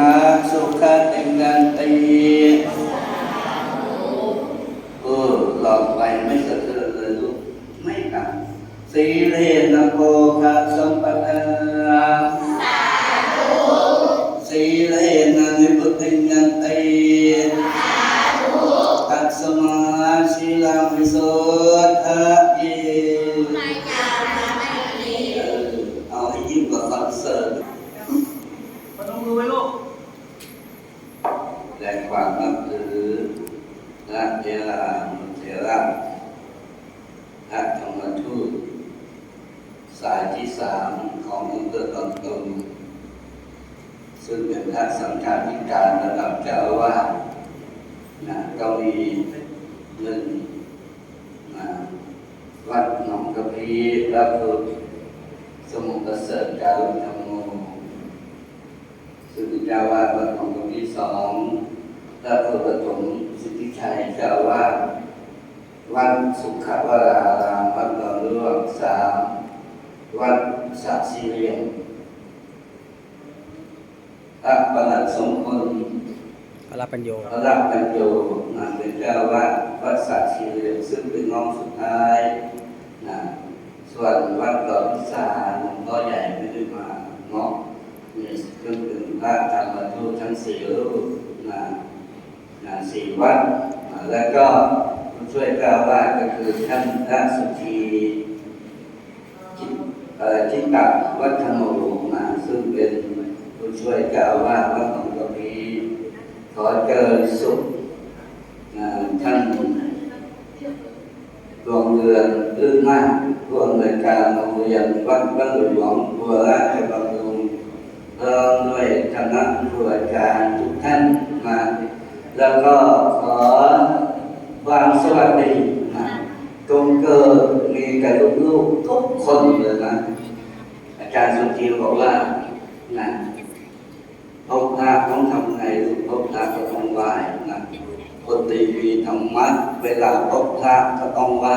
นะสุขติกันตีเออหลอกไปไม่สะเทือนเลยลูกไม่กลับสีเลนะโพคะสมปทาสีเลนะนิพุติยันติตัสสมาสีลังวิโสทะเยเออเอาให้ยิ่งกว่าคอนเสิร์ต พนมมือไว้ลูก แรงความนับถือพระเจรานุเทระพระธรรมทูตสายที่สามของอำเภอตอนตนซึ่งเป็นพระสังฆาธิการระดับเจ้าอาวาสนะก็มีหนึ่งนะวัดห นองกระพีพระพุทธสมุทรประเสริฐการุธรรมโมซึ่งเป็นเจ้าวาดวัดของตรงที่สองและพระปฐมสิทธิชัยเจ้าวาดวัดสุขวรารามวัดหนองลวกสามวัดสักสีเหลียมพระประหลัดสมพลพระรับปัญโยพระรักปัญโยนะเป็นเจ้าวาดวัดสักสีเหลียมซึ่งเป็นน้องสุดท้าย ส่วนวัดดอกพิสาหลวงพ่อใหญ่ไม่ได้มาเนาะมีเครื่องดื่มพระธรรมทูตทั้งสี่รูปนะนะสี่วัดแล้วก็ผู้ช่วยเจ้าอาวาก็คือท่านพระสุธีจิตเอ่อจิตตวัฒโนนะซึ่งเป็นผู้ช่วยเจ้าอาวาสวัดหนองกระพีขอเจริญสุขนะท่านด วงเรือนลื่นมากผู้อำนวยการโรงเรียนวัดบ้านหลวงบัวราชบำรุงพร้อมด้วยคณะครูอาจารย์ทุกท่านมา แล้วก็ขอความสวัสดีนะจงเกิดมีกับลูกๆทุกคนเลยนะ อาจารย์สุธีบอกว่านะพบพระต้องทำไงลูกพบพระก็ต้องไหวนะ คนตีมีธรรมะเวลาพบพระก็ต้องไหว้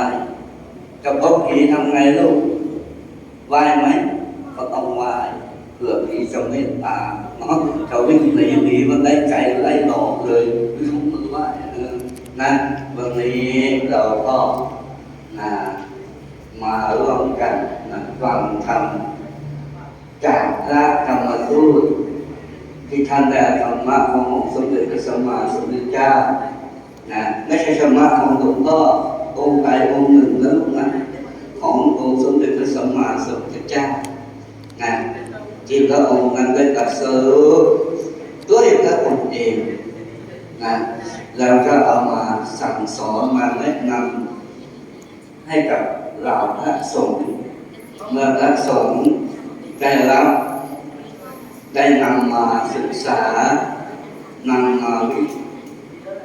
จะพบผีทำไงลูกไหว้ไหมก็ต้องไหว้เพื่อผีจะเมตตาเนาะเขาวิ่งหนีหนีมันได้ไก่ไล่หลอกเลยยกมือไหว้นะวันนี้เราก็นะมาร่วมกันนะฟังธรรมจากพระธรรมทูตที่ท่านได้ธรรมะขององค์สมเด็จพระสัมมาสัมพุทธเจ้า นะไม่ใช่ธรรมะของหลวงพ่อองค์ใดองค์หนึ่งนะลูกนะขององค์สมเด็จพระสัมมาสัมพุทธเจ้านะที่พระองค์นั้นได้ตรัสรู้ด้วยพระองค์เองนะแล้วก็เอามาสั่งสอนมาแนะนำให้กับเหล่าพระสงฆ์เมื่อพระสงฆ์ได้รับได้นำมาศึกษานำมาวิ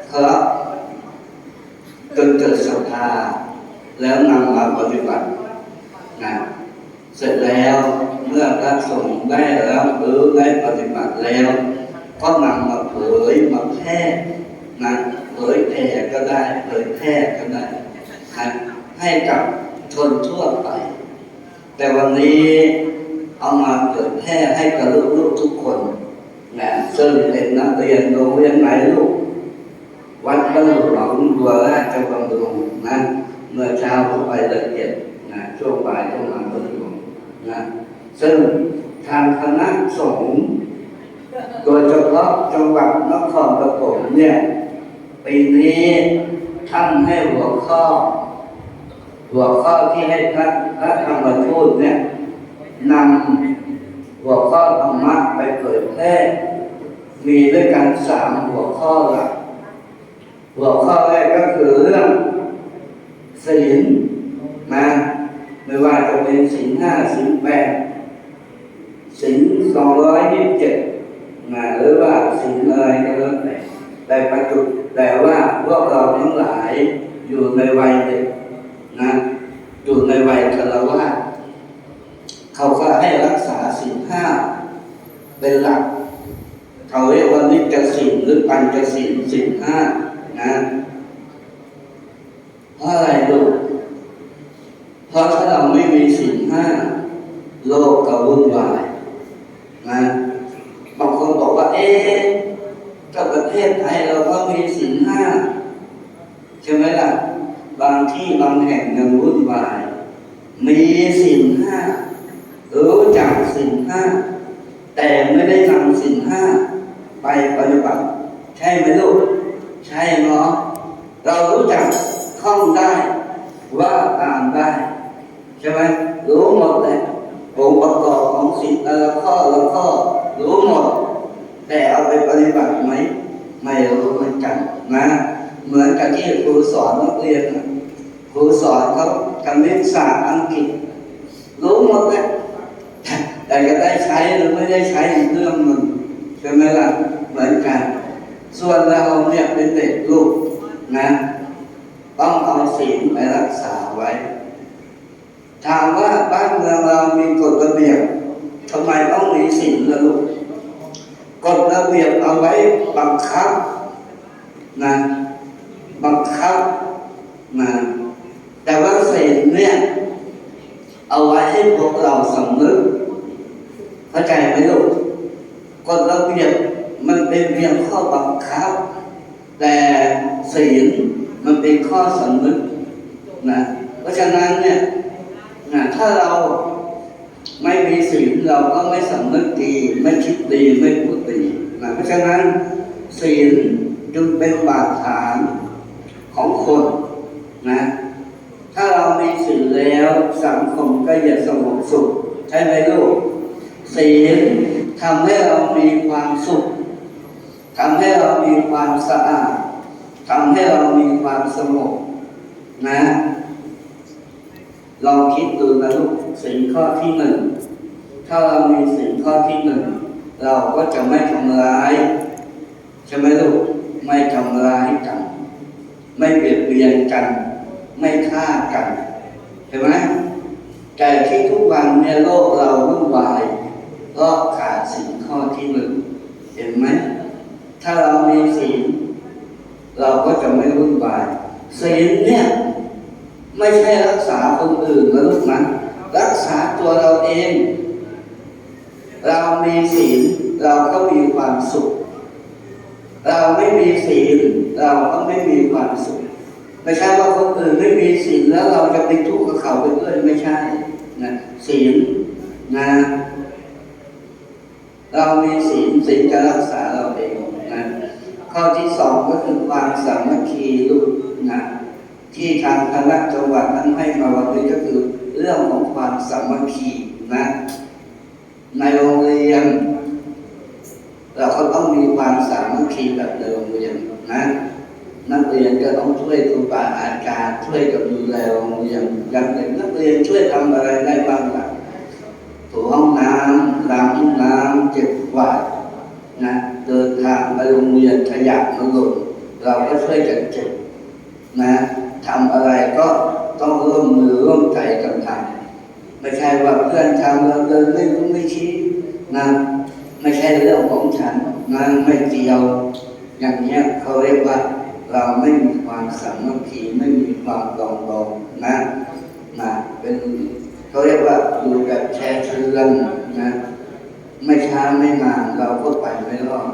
เคราะห์ จนเกิดศรัทธาแล้วนำมาปฏิบัตินะเสร็จแล้วเมื่อพระสงฆ์ได้รับรือได้ปฏิบัติแล้ว ก็นำมาเผยมาแพร่นะเผยแผ่ก็ได้เผยแพร่ก็ได้นะให้กับชนทั่วไป แต่วันนี้เอามาเผยแพร่ให้กับลูกๆทุกคนนะซึ่งเป็นนักเรียนโรงเรียนไหนลูก วัดบ้านหลวงบัวราชบำรุงนะเมื่อเช้าผมไปละเอียดนะช่วงบ่ายต้องมาบ้านหลวงนะซึ่งทางคณะสงฆ์โดยเฉพาะจังหวัดนครปฐมเนี่ยปีนี้ท่านให้หัวข้อ หัวข้อที่ให้พระพระธรรมทูตเนี่ยนำหัวข้อธรรมะไปเผยแพร่มีด้วยกันสามหัวข้อหลัก หัวข้อแรกก็คือเรื่องศีลนะไม่ว่าจะเป็นศีลห้าศีลแปดศีลสองร้อยยี่สิบเจ็ดนะหรือว่าศีลอะไรก็แล้วแต่แต่ปัจจุแต่ว่าพวกเราทั้งหลายอยู่ในวัยเด็กนะอยู่ในวัยคารวะเขาก็ให้รักษาศีลห้าเป็นหลักเขาเรียกว่านิจศีลหรือปัญจศีลศีลห้า นะเพราะอะไรลูกเพราะถ้าเราไม่มีศีลห้าโลกก็วุ่นวายนะบางคนบอกว่า เอ๊ะกับประเทศไทยเราก็มีสินห้าใช่ไหมล่ะ บางที่บางแห่งยังวุ่นวาย มีสินห้ารู้จักสินห้าแต่ไม่ได้นำสินห้าไปปฏิบัติใช่ไหมลูก ใช่เนาะเรารู้จักท่องได้ว่าตามได้ ใช่ไหมรู้หมดเลยองค์ประกอบของสิ่งแต่ละข้อละข้อรู้หมด แต่เอาไปปฏิบัติไหมไม่รู้เหมือนกันนะเหมือนกับที่ครูสอนนักเรียนครูสอนเขาคณิตศาสตร์อังกฤษ รู้หมดเลยแต่จะได้ใช้หรือไม่ได้ใช้อีกเรื่องหนึ่งใช่ไหมล่ะเหมือนกัน ส่วนเราเนี่ยเป็นเด็กลูกนะ ต้องเอาศีลไปรักษาไว้ ถามว่าบ้านเมืองเรามีกฎระเบียบทำไมต้องมีศีลละลูกกฎระเบียบเอาไว้บังคับนะบังคับนะแต่ว่าศีลเนี่ยเอาไว้ให้พวกเราสำนึกเข้าใจไหมลูกกฎระเบียบ มันเป็นเพียงข้อบังคับ แต่ศีลมันเป็นข้อสำนึกนะเพราะฉะนั้นเนี่ยนะถ้าเราไม่มีศีลเราก็ไม่สำนึกดี ไม่คิดดีไม่พูดดีนะเพราะฉะนั้นศีลจึงเป็นบาดฐานของคนนะถ้าเรามีศีลแล้วสังคมก็จะสงบสุขใช่ไหมลูกศีลทำให้เรามีความสุข ทำให้เรามีความสะอาดทำให้เรามีความสงบนะลองคิดดูนะลูกศีลข้อที่หนึ่งถ้าเรามีศีลข้อที่หนึ่งเราก็จะไม่ทำร้ายใช่ไหมลูกไม่ทำร้ายกัน ไม่เบียดเบียนกัน ไม่ฆ่ากันเห็นไหมแต่ที่ทุกวันเนี่ยโลกเราวุ่นวายเพราะขาดสิ่งข้อที่หนึ่งเห็นไหม ถ้าเรามีศีลเราก็จะไม่วุ่นวายศีลเนี่ย ไม่ใช่รักษาคนอื่นนะลูกนะรักษาตัวเราเอง เรามีศีลเราก็มีความสุข เราไม่มีศีลเราก็ไม่มีความสุขไม่ใช่ว่าคนอื่นไม่มีศีลแล้วเราจะไปทุกข์กับเขาไปด้วยไม่ใช่นะศีลนะ เรามีศีลศีลจะรักษาเราเอง ข้อที่สองก็คือความสามัคคีลูกนะที่ทางคณะจังหวัดนั้นให้มาวันนี้ก็คือเรื่องของความสามัคคีนะในโรงเรียนเราก็ต้องมีความสามัคคีแบบในโรงเรียนนะนักเรียนก็ต้องช่วยครูบาอาจารย์ช่วยกับดูแลโรงเรียนอย่างเด็กนักเรียนช่วยทำอะไรได้บ้างล่ะถูห้องน้ำล้างห้องน้ำเก็บกวาดนะ เดินทางไปโรงเรียนขยะมันหล่นเราก็ช่วยกันเก็บนะทำอะไรก็ต้องร่วมมือร่วมใจกันทำไม่ใช่ว่าเพื่อนทำเราเดินไม่รู้ไม่ชี้นะไม่ใช่เรื่องของฉันนะไม่เกี่ยว อย่างเนี้ยเขาเรียกว่า เราไม่มีความสามัคคีไม่มีความปรองดองนะนะเป็นเขาเรียกว่าอยู่แบบแชร์เชือนนะ ไม่ช้าไม่นานเราก็ไปไม่รอด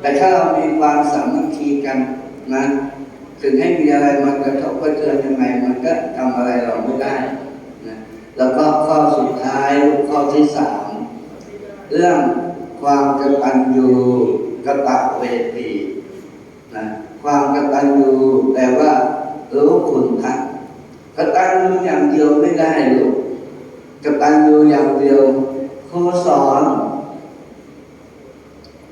แต่ถ้าเรามีความสามัคคีกันนะถึงให้มีอะไรมากระทบกระเทือนยังไงมันก็ทำอะไรเราไม่ได้นะแล้วก็ข้อสุดท้ายข้อที่สามเรื่องความกตัญญูกตเวทีนะความกตัญญูแปลว่ารู้คุณพระกตัญญูอย่างเดียวไม่ได้ลูกกตัญญูอย่างเดียวครูสอน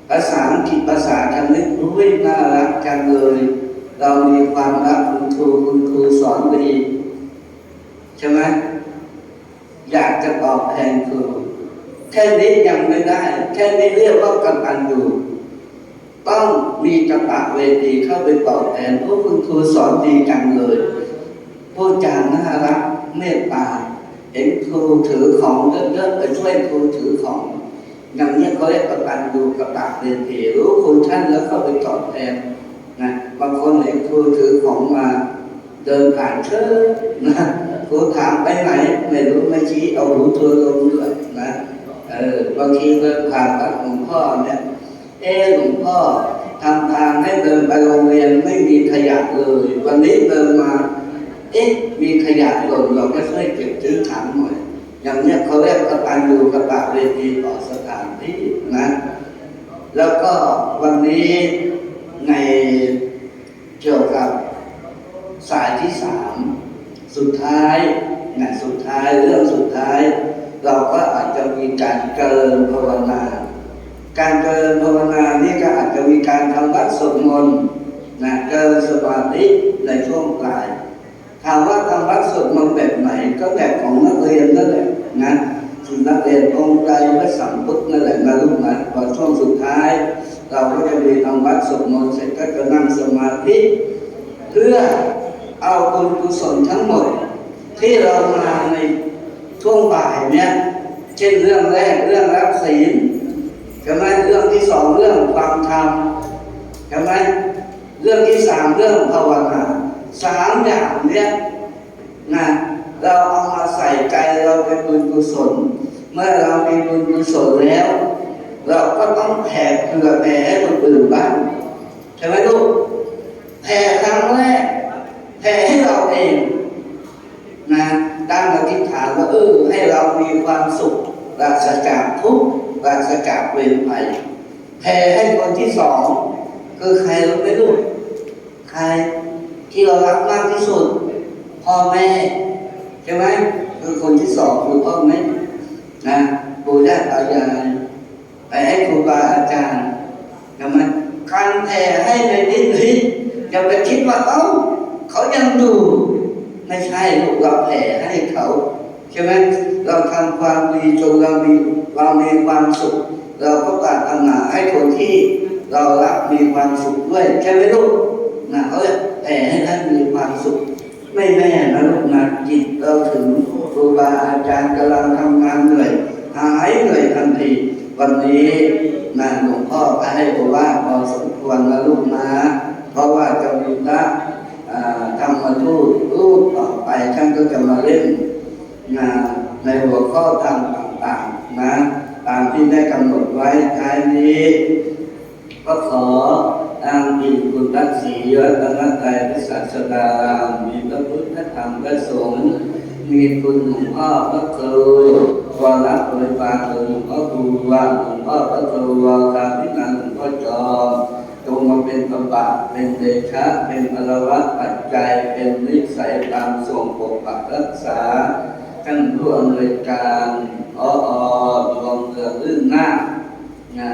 ภาษาอังกฤษภาษาคณิตรู้ยน่ารักจังเลย เรามีความรักคุณครูคุณครูสอนดีใช่ไหมอยากจะตอบแทนครูแค่นี้ยังไม่ได้ แค่นี้เรียกว่ากตัญญูต้องมีกระตะเวทีเข้าไปตอบแทนเพราะคุณครูสอนดีจังเลยพูดจาน่ารักเมตตาเห็นครูถือของเยอะๆไปช่วยครูถือของ อย่างนี้เขาเรียกกตัญญูกระตะเวทีรู้คุณท่านแล้วเข้าไปตอบแทนนะบางคนเห็นครูถือของมาเดินผ่านเชิญนะครูถามไปไหนไม่รู้ไม่ชี้เอาหูตัวลงด้วยนะเออบางทีเดินผ่านวัดหลวงพ่อเนี่ยเอ๊ะหลวงพ่อทำทางให้เดินไปโรงเรียนไม่มีขยะเลยวันนี้เดินมา เอ๊ะมีขยะหล่นเราก็ช่วยเก็บซื้อถังหน่อยอย่างเนี้ยเขาเรียกกตัญญูกระตเวทีต่อสถ ที่นะแล้วก็วันนี้ในเกี่ยวกับสายที่สามสุดท้ายงานสุดท้ายเรื่องสุดท้าย เราก็อาจจะมีการเกินภาวนา การเกินภาวนานี่ก็อาจจะมีการทำวัดสวดมนต์นะเกินสมาธิในช่วงปลายถามว่าทำวัดสวดมนต์แบบไหนก็แบบของนักเรียนนั่นแหละนะ นักเรียนองค์ใจพระสัมพุทธนั่นแหละนะลูกนะพอช่วงสุดท้าย เราก็จะมีทำวัดสวดมนต์เสร็จก็จะนั่งสมาธิเพื่อเอาบุญกุศลทั้งหมด ที่เรามาในช่วงบ่ายเนี้ยเช่นเรื่องแรกเรื่องรับศีลใช่ไหมเรื่องที่สองเรื่องฟังธรรมใช่ไหมเรื่องที่สามเรื่องภาวนาสามอย่างเนี้ยนะ เราเอามาใส่ใจเราเป็นบุญกุศล เมื่อเรามีบุญกุศลแล้ว เราก็ต้องแผ่เผื่อแผ่ให้คนอื่นบ้างใช่ไหมลูกแผ่ครั้งแรกแผ่ให้เราเองนะตั้งอธิษฐานว่าเออให้เรามีความสุขปราศจากทุกข์ปราศจากเวรภัยแผ่ให้คนที่สองคือใครรู้ไหมลูกใครที่เรารักมากที่สุดพ่อแม่ ใช่ไหมคือคนที่สองคือพ่อแม่นะปู่ย่าตายายไปให้ครูบาอาจารย์ใช่ไหมการแผ่ให้ในนิดนี้อย่าไปคิดว่าเอ้าเขายังอยู่ไม่ใช่ลูกเราแผ่ให้เขาใช่ไหมเราทำความดีจนเรามีเรามีความสุข เราก็ปรารถนาให้คนที่เรารักมีความสุขด้วยใช่ไหมลูกนะเขาแผ่ให้ท่านมีความสุข ไม่แน่นะลูกนะจิตเราถึงครูบาอาจารย์กำลังทำงานเหนื่อย หายเหนื่อยทันที วันนี้นะหลวงพ่อก็ให้บอว่าพอสมควรนะลูกนะเพราะว่าจะมีพระ อ่าธรรมทูตรูปต่อไปท่านก็จะมาเล่นงานในหัวข้อธรรมต่างๆนะตามที่ได้กำหนดไว้ท้ายนี้ ก็ขออ้างอิงคุณทักษีวัฒนตรัยพระ ศาสดา มีพระพุทธธรรมพระสงฆ์มีคุณหลวงพ่อพระครูวรบริบาลหลวงพ่อครูว่าหลวงพ่อพระครูวาคาพินันหลวงพ่อจอมจงมาเป็นประบาเป็นเดชะ เป็นพลวัตปัจจัย เป็นนิสัยตามส่งปกปักรักษาท่านผู้อำนวยการออรวมเกิดลื่นหน้าอ่า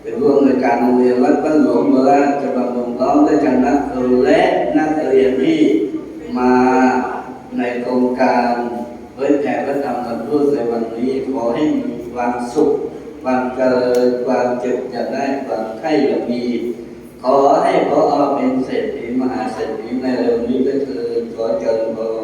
เป็นผู้อำนว การโรงเรียนวัดบ้านหลวงเมืองจะบำรุงล้อมด้วยกันนักครูและนักเรียนที่มาในโครงการเผยแผ่พระธรรมบรรลุในวันนี้ขอให้มีความสุขความเจริญความเจ็บจะได้ความไข้จะมี ขอให้พระอาเป็นเศรษฐีมหาเศรษฐีในเร็วนี้ก็คือขอเจริญพร